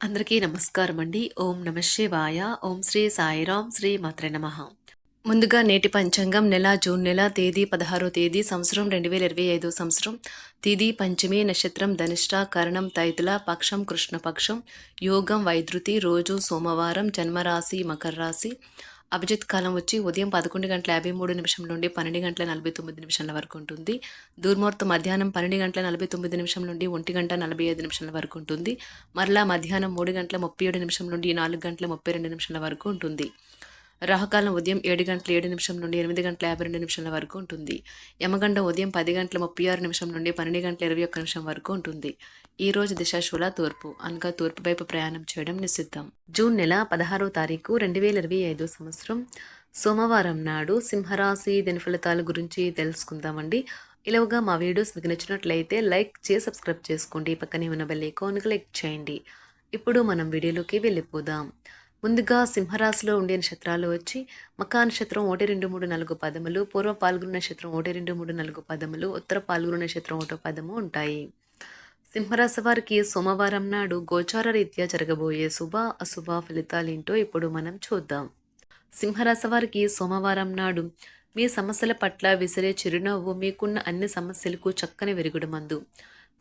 అందరికీ నమస్కారం అండి ఓం నమ శివాయ. ఓం శ్రీ సాయిరాం శ్రీ మాత్ర నమ. ముందుగా నేటి పంచాంగం నెల జూన్ నెల తేదీ పదహారో తేదీ సంవత్సరం రెండు వేల ఇరవై ఐదో సంవత్సరం. తిది పంచమి నక్షత్రం ధనిష్ట కరణం తైతుల పక్షం కృష్ణపక్షం. యోగం వైద్యుతి రోజు సోమవారం జన్మరాశి మకర రాశి. అభిజిత్ కాలం వచ్చి ఉదయం పదకొండు గంటల యాభై మూడు నిమిషం నుండి పన్నెండు గంటల నలభై తొమ్మిది నిమిషాల వరకు ఉంటుంది. దూర్ముహూర్తం మధ్యాహ్నం పన్నెండు గంటల నలభై తొమ్మిది నిమిషం నుండి ఒంటి గంట నలభై ఐదు నిమిషాల వరకు ఉంటుంది. మరలా మధ్యాహ్నం మూడు గంటల ముప్పై ఏడు నిమిషం నుండి నాలుగు గంటల ముప్పై రెండు నిమిషాల వరకు ఉంటుంది. రాహుకాలం ఉదయం ఏడు గంటల ఏడు నిమిషం నుండి ఎనిమిది గంటల యాభై రెండు నిమిషాల వరకు ఉంటుంది. యమగండం ఉదయం పది గంటల ముప్పై ఆరు నిమిషం నుండి పన్నెండు గంటల ఇరవై ఒక్క నిమిషం వరకు ఉంటుంది. ఈ రోజు దిశాశూల తూర్పు అనగా తూర్పు వైపు ప్రయాణం చేయడం నిషిద్ధం. జూన్ నెల పదహారో తారీఖు రెండు వేల ఇరవై ఐదో సంవత్సరం సోమవారం నాడు సింహరాశి దినఫలితాల గురించి తెలుసుకుందామండి. ఇలాగా మా వీడియోస్ మీకు నచ్చినట్లయితే లైక్ చేసి సబ్స్క్రైబ్ చేసుకోండి. పక్కనే ఉన్న బెల్ ఐకాన్ క్లిక్ చేయండి. ఇప్పుడు మనం వీడియోలోకి వెళ్ళిపోదాం. ముందుగా సింహరాశిలో ఉండే నక్షత్రాలు వచ్చి మకా నక్షత్రం ఒకటి రెండు మూడు నాలుగు పదములు పూర్వ పాల్గొన నక్షత్రం ఒకటి రెండు మూడు నాలుగు పదములు ఉత్తర పాల్గొన నక్షత్రం ఒకటో పదము ఉంటాయి. సింహరాశి వారికి సోమవారం నాడు గోచార రీత్యా జరగబోయే శుభ అశుభ ఫలితాలేంటో ఇప్పుడు మనం చూద్దాం. సింహరాశి వారికి సోమవారం నాడు మీ సమస్యల పట్ల విసిరే చిరునవ్వు మీకున్న అన్ని సమస్యలకు చక్కని వెరుగుడు మందు.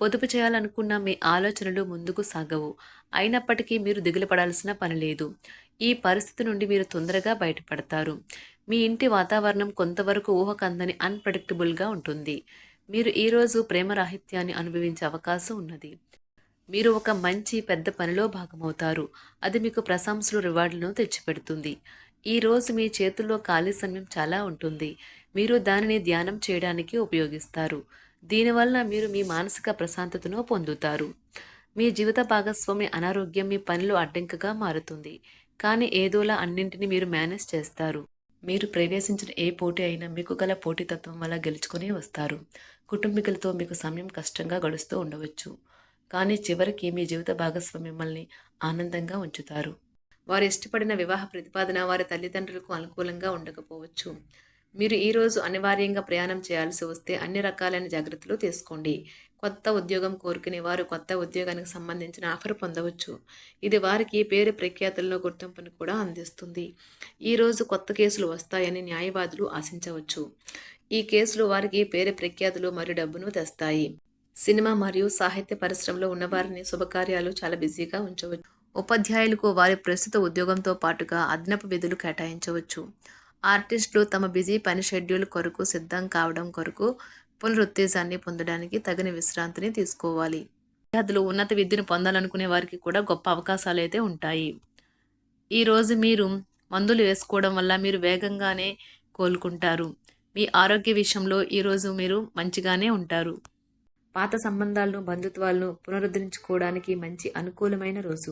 పొదుపు చేయాలనుకున్న మీ ఆలోచనలు ముందుకు సాగవు. అయినప్పటికీ మీరు దిగులు పడాల్సిన పని లేదు. ఈ పరిస్థితి నుండి మీరు తొందరగా బయటపడతారు. మీ ఇంటి వాతావరణం కొంతవరకు ఊహకందని అన్ప్రెడిక్టబుల్గా ఉంటుంది. మీరు ఈరోజు ప్రేమరాహిత్యాన్ని అనుభవించే అవకాశం ఉన్నది. మీరు ఒక మంచి పెద్ద పనిలో భాగమవుతారు. అది మీకు ప్రశంసలు రివార్డులను తెచ్చిపెడుతుంది. ఈ రోజు మీ చేతుల్లో ఖాళీ సమయం చాలా ఉంటుంది. మీరు దానిని ధ్యానం చేయడానికి ఉపయోగిస్తారు. దీనివల్ల మీరు మీ మానసిక ప్రశాంతతను పొందుతారు. మీ జీవిత భాగస్వామి అనారోగ్యం మీ పనిలో అడ్డంకిగా మారుతుంది. కానీ ఏదోలా అన్నింటినీ మీరు మేనేజ్ చేస్తారు. మీరు ప్రవేశించిన ఏ పోటీ అయినా మీకు గల పోటీతత్వం వల్ల గెలుచుకుని వస్తారు. కుటుంబీకులతో మీకు సమయం కష్టంగా గడుస్తూ ఉండవచ్చు. కానీ చివరికి మీ జీవిత భాగస్వామి మిమ్మల్ని ఆనందంగా ఉంచుతారు. వారు ఇష్టపడిన వివాహ ప్రతిపాదన వారి తల్లిదండ్రులకు అనుకూలంగా ఉండకపోవచ్చు. మీరు ఈరోజు అనివార్యంగా ప్రయాణం చేయాల్సి వస్తే అన్ని రకాలైన జాగ్రత్తలు తీసుకోండి. కొత్త ఉద్యోగం కోరుకునే వారు కొత్త ఉద్యోగానికి సంబంధించిన ఆఫర్ పొందవచ్చు. ఇది వారికి పేరు ప్రఖ్యాతుల్లో గుర్తింపును కూడా అందిస్తుంది. ఈరోజు కొత్త కేసులు వస్తాయని న్యాయవాదులు ఆశించవచ్చు. ఈ కేసులు వారికి పేరు ప్రఖ్యాతులు మరియు డబ్బును తెస్తాయి. సినిమా మరియు సాహిత్య పరిశ్రమలో ఉన్నవారిని శుభకార్యాలు చాలా బిజీగా ఉంచవచ్చు. ఉపాధ్యాయులకు వారి ప్రస్తుత ఉద్యోగంతో పాటుగా అదనపు విధులు కేటాయించవచ్చు. ఆర్టిస్టులు తమ బిజీ పని షెడ్యూల్ కొరకు సిద్ధం కావడం కొరకు పునరుత్తేజాన్ని పొందడానికి తగిన విశ్రాంతిని తీసుకోవాలి. విద్యార్థులు ఉన్నత విద్యను పొందాలనుకునే వారికి కూడా గొప్ప అవకాశాలు అయితే ఉంటాయి. ఈరోజు మీరు మందులు వేసుకోవడం వల్ల మీరు వేగంగానే కోలుకుంటారు. మీ ఆరోగ్య విషయంలో ఈరోజు మీరు మంచిగానే ఉంటారు. పాత సంబంధాలను బంధుత్వాలను పునరుద్ధరించుకోవడానికి మంచి అనుకూలమైన రోజు.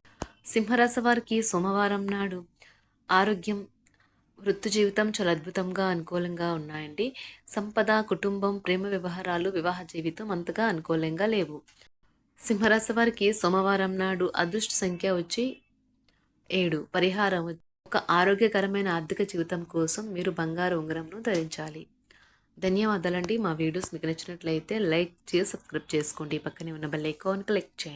సింహరాశి వారికి సోమవారం నాడు ఆరోగ్యం వృత్తి జీవితం చాలా అద్భుతంగా అనుకూలంగా ఉన్నాయండి. సంపద కుటుంబం ప్రేమ వ్యవహారాలు వివాహ జీవితం అంతగా అనుకూలంగా లేవు. సింహరాశి వారికి సోమవారం నాడు అదృష్ట సంఖ్య వచ్చి ఏడు. పరిహారం ఒక ఆరోగ్యకరమైన ఆర్థిక జీవితం కోసం మీరు బంగారు ఉంగరంను ధరించాలి. ధన్యవాదాలండి. మా వీడియోస్ మీకు నచ్చినట్లయితే లైక్ చేసి సబ్స్క్రైబ్ చేసుకోండి. పక్కనే ఉన్న బెల్ ఐకాన్ క్లిక్ చేయండి.